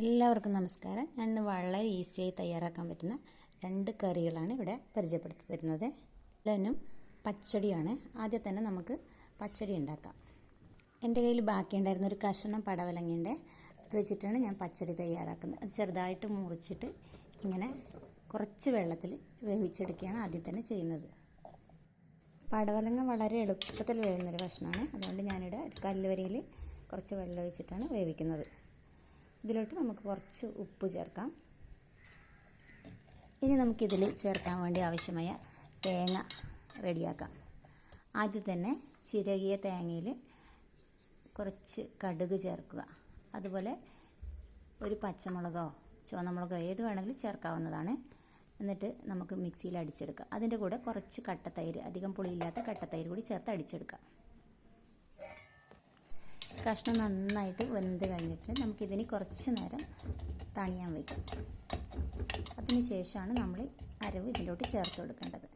എല്ലാവർക്കും നമസ്കാരം. ഞാൻ ഇന്ന് വളരെ ഈസിയായി തയ്യാറാക്കാൻ പറ്റുന്ന രണ്ട് കറികളാണ് ഇവിടെ പരിചയപ്പെടുത്തി തരുന്നത് ഇതിനും പച്ചടിയാണ്. ആദ്യം തന്നെ നമുക്ക് പച്ചടി ഉണ്ടാക്കാം. എന്റെ കയ്യിൽ ബാക്കിയുണ്ടായിരുന്ന ഒരു കഷ്ണം പടവലങ്ങയുടെ അത് വെച്ചിട്ടാണ് ഞാൻ പച്ചടി തയ്യാറാക്കുന്നത്. അത് ചെറുതായിട്ട് മുറിച്ചിട്ട് ഇങ്ങനെ കുറച്ച് വെള്ളത്തിൽ വേവിച്ചെടുക്കുകയാണ് ആദ്യം തന്നെ ചെയ്യുന്നത്. പടവലങ്ങ വളരെ എളുപ്പത്തിൽ വേവുന്നൊരു കഷ്ണമാണ്. അതുകൊണ്ട് ഞാനിവിടെ ഒരു കല്ലുവരയിൽ കുറച്ച് വെള്ളം ഒഴിച്ചിട്ടാണ് വേവിക്കുന്നത്. ഇതിലോട്ട് നമുക്ക് കുറച്ച് ഉപ്പ് ചേർക്കാം. ഇനി നമുക്കിതിൽ ചേർക്കാൻ വേണ്ടി ആവശ്യമായ തേങ്ങ റെഡിയാക്കാം. ആദ്യം തന്നെ ചിരകിയ തേങ്ങയിൽ കുറച്ച് കടുക് ചേർക്കുക. അതുപോലെ ഒരു പച്ചമുളകോ ചുവന്നമുളകോ ഏത് വേണമെങ്കിലും ചേർക്കാവുന്നതാണ്. എന്നിട്ട് നമുക്ക് മിക്സിയിൽ അടിച്ചെടുക്കുക അതിന്റെ കൂടെ കുറച്ച് കട്ടത്തൈര് അധികം പുളിയില്ലാത്ത കട്ടത്തൈര് കൂടി ചേർത്ത് അടിച്ചെടുക്കാം. കഷ്ണം നന്നായിട്ട് വെന്ത് കഴിഞ്ഞിട്ട് നമുക്കിതിന് കുറച്ച് നേരം തണിയാൻ വയ്ക്കാം. അതിന് ശേഷമാണ് നമ്മൾ അരവ് ഇതിലോട്ട് ചേർത്ത് കൊടുക്കേണ്ടത്.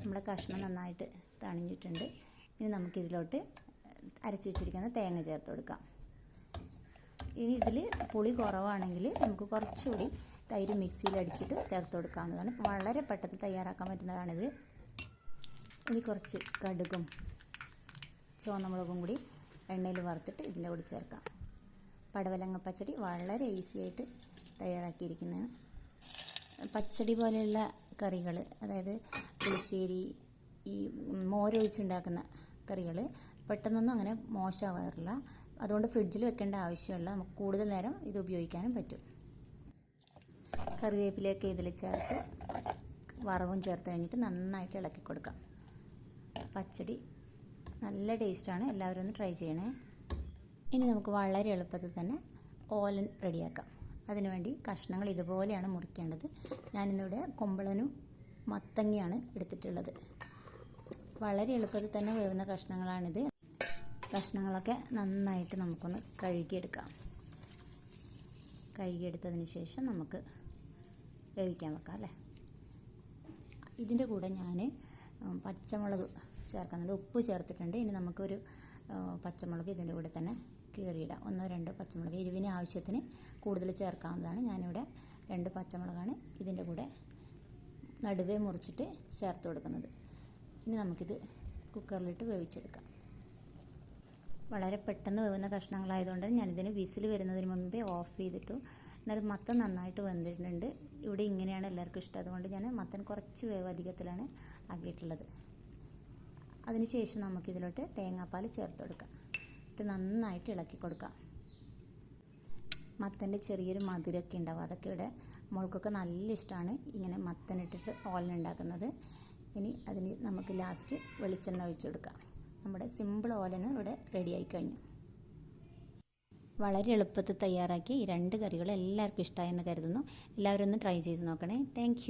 നമ്മുടെ കഷ്ണം നന്നായിട്ട് തണിഞ്ഞിട്ടുണ്ട്. ഇനി നമുക്കിതിലോട്ട് അരച്ച് വെച്ചിരിക്കുന്ന തേങ്ങ ചേർത്ത് കൊടുക്കാം. ഇനി ഇതിൽ പുളി കുറവാണെങ്കിൽ നമുക്ക് കുറച്ചുകൂടി തൈര് മിക്സിയിൽ അടിച്ചിട്ട് ചേർത്ത് കൊടുക്കാവുന്നതാണ്. വളരെ പെട്ടെന്ന് തയ്യാറാക്കാൻ പറ്റുന്നതാണിത്. ഇനി കുറച്ച് കടുകും ചുവന്നമുളകും കൂടി എണ്ണയിൽ വറുത്തിട്ട് ഇതിന്റെ കൂടി ചേർക്കാം. പടവലങ്ങ പച്ചടി വളരെ ഈസി ആയിട്ട് തയ്യാറാക്കിയിരിക്കുന്നതാണ്. പച്ചടി പോലെയുള്ള കറികൾ അതായത് പുളിശ്ശേരി ഈ മോരൊഴിച്ചുണ്ടാക്കുന്ന കറികൾ പെട്ടെന്നൊന്നും അങ്ങനെ മോശമാവാറില്ല. അതുകൊണ്ട് ഫ്രിഡ്ജിൽ വെക്കേണ്ട ആവശ്യമില്ല. നമുക്ക് കൂടുതൽ നേരം ഇത് ഉപയോഗിക്കാനും പറ്റും. കറിവേപ്പിലയൊക്കെ ഇതിൽ ചേർത്ത് വറവും ചേർത്ത് കഴിഞ്ഞിട്ട് നന്നായിട്ട് ഇളക്കി കൊടുക്കാം. പച്ചടി നല്ല ടേസ്റ്റാണ്. എല്ലാവരും ഒന്ന് ട്രൈ ചെയ്യണേ. ഇനി നമുക്ക് വളരെ എളുപ്പത്തിൽ തന്നെ ഓലൻ റെഡിയാക്കാം. അതിനുവേണ്ടി കഷ്ണങ്ങൾ ഇതുപോലെയാണ് മുറിക്കേണ്ടത്. ഞാനിന്നിവിടെ കൊമ്പളനും മത്തങ്ങയാണ് എടുത്തിട്ടുള്ളത്. വളരെ എളുപ്പത്തിൽ തന്നെ വേവുന്ന കഷ്ണങ്ങളാണിത്. കഷ്ണങ്ങളൊക്കെ നന്നായിട്ട് നമുക്കൊന്ന് കഴുകിയെടുക്കാം. കഴുകിയെടുത്തതിന് ശേഷം നമുക്ക് വേവിക്കാൻ വെക്കാം അല്ലേ? ഇതിന്റെ കൂടെ ഞാൻ പച്ചമുളക് ചേർക്കുന്നുണ്ട് ഉപ്പ് ചേർത്തിട്ടുണ്ട്. ഇനി നമുക്കൊരു പച്ചമുളക് ഇതിന്റെ കൂടെ തന്നെ കീറിയിടാം. ഒന്നോ രണ്ടോ പച്ചമുളക് എരിവിന് ആവശ്യത്തിന് കൂടുതൽ ചേർക്കാവുന്നതാണ്. ഞാനിവിടെ രണ്ട് പച്ചമുളകാണ് ഇതിന്റെ കൂടെ നടുവേ മുറിച്ചിട്ട് ചേർത്ത് കൊടുക്കുന്നത്. ഇനി നമുക്കിത് കുക്കറിലിട്ട് വേവിച്ചെടുക്കാം. വളരെ പെട്ടെന്ന് വേവുന്ന കഷ്ണങ്ങളായതുകൊണ്ട് ഞാനിതിന് വിസിൽ വരുന്നതിന് മുമ്പേ ഓഫ് ചെയ്തിട്ടു. എന്നാലും മത്തൻ നന്നായിട്ട് വെന്തിട്ടുണ്ട്. ഇവിടെ ഇങ്ങനെയാണ് എല്ലാവർക്കും ഇഷ്ടം. അതുകൊണ്ട് ഞാൻ മത്തൻ കുറച്ച് വേവ് അധികത്തിലാണ് ആക്കിയിട്ടുള്ളത്. അതിനുശേഷം നമുക്കിതിലോട്ട് തേങ്ങാപ്പാൽ ചേർത്ത് കൊടുക്കാം എന്നിട്ട് നന്നായിട്ട് ഇളക്കി കൊടുക്കാം. മത്തന്റെ ചെറിയൊരു മധുരമൊക്കെ ഉണ്ടാവും. അതൊക്കെ ഇവിടെ മുളക്കൊക്കെ നല്ല ഇഷ്ടമാണ് ഇങ്ങനെ മത്തനിട്ടിട്ട് ഓലൻ ഉണ്ടാക്കുന്നത്. ഇനി അതിന് നമുക്ക് ലാസ്റ്റ് വെളിച്ചെണ്ണ ഒഴിച്ചു കൊടുക്കാം. നമ്മുടെ സിമ്പിൾ ഓലന് ഇവിടെ റെഡിയായി കഴിഞ്ഞു. വളരെ എളുപ്പത്തിൽ തയ്യാറാക്കി ഈ രണ്ട് കറികൾ എല്ലാവർക്കും ഇഷ്ടമായെന്ന് കരുതുന്നു. എല്ലാവരും ഒന്ന് ട്രൈ ചെയ്ത് നോക്കണേ. താങ്ക്